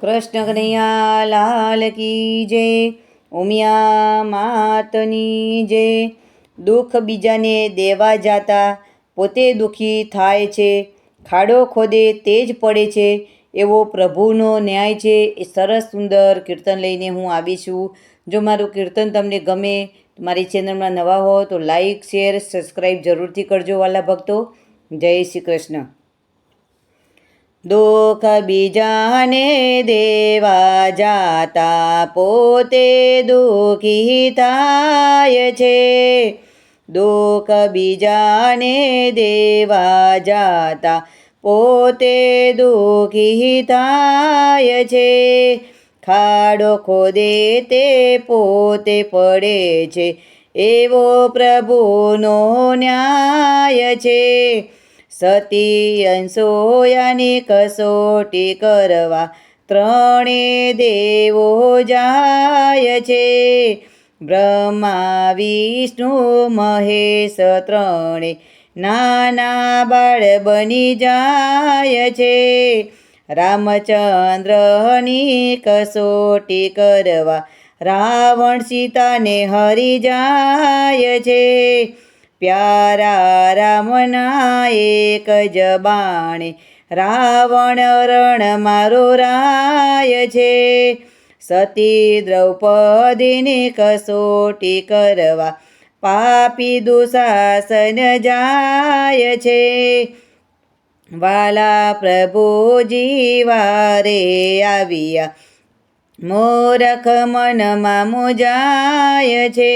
કૃષ્ણ કનૈયા લાલ કી જય, ઉમિયા માતની જય. દુઃખ બીજાને દેવા જાતા પોતે દુઃખી થાય છે. ખાડો ખોદે તે જ પડે છે. એવો પ્રભુનો ન્યાય છે. એ સરસ સુંદર કીર્તન લઈને હું આવી છું. જો મારું કીર્તન તમને ગમે, મારી ચેનલમાં નવા હો તો લાઈક, શેર, સબસ્ક્રાઈબ જરૂરથી કરજો વાલા ભક્તો. જય શ્રી કૃષ્ણ. દુઃખ બીજાને દેવા જાતા પોતે દુઃખી થાય છે. દુઃખ બીજાને દેવા જાતા પોતે દુઃખી થાય છે. ખાડો ખોદે તે પોતે પડે છે. એવો પ્રભુનો ન્યાય છે. સતી અંશોયાની કસોટી કરવા ત્રણે દેવો જાય છે. બ્રહ્મા, વિષ્ણુ, મહેશ ત્રણે નાના બાળ બની જાય છે. રામચંદ્રની કસોટી કરવા રાવણ સીતાને હરી જાય છે. પ્યારા રામના એક જ રાવણ રણ મારો રાય છે. સતી દ્રૌપદીની કસોટી કરવા પાપી દુશાસન જાય છે. વાલા પ્રભુજી વારે આવ્યા, મોરખ મનમાં મુજાય છે.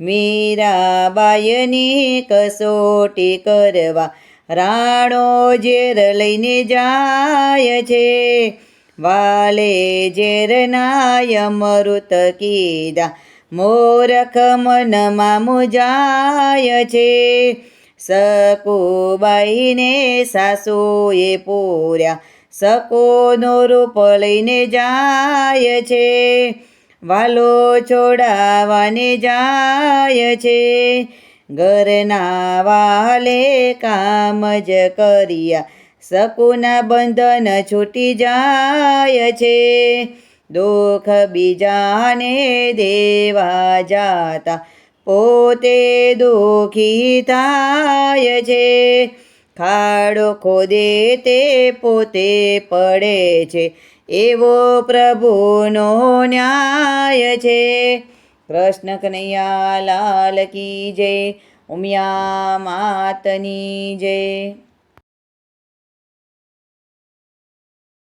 મીરાબાઈની કસોટી કરવા રાણો ઝેર લઈને જાય છે. વાલે ઝેરના મૃત કીધા, મોરખ મનમાં મુજાય છે. સકુબાઈને સાસુએ પૂર્યા સકોનો રૂપ લઈને જાય છે. વાલો છોડાવાને જાય છે. ઘરના વાલે કામ જ કર્યા સકુના બંધન છૂટી જાય છે. દુઃખ બીજાને દેવા જાતા, પોતે દુઃખી થાય છે. ખાડો ખોદે તે પોતે પડે છે. એવો પ્રભુનો ન્યાય છે. કૃષ્ણ કનૈયા લાલ કી જય. ઉમિયા માતની જય.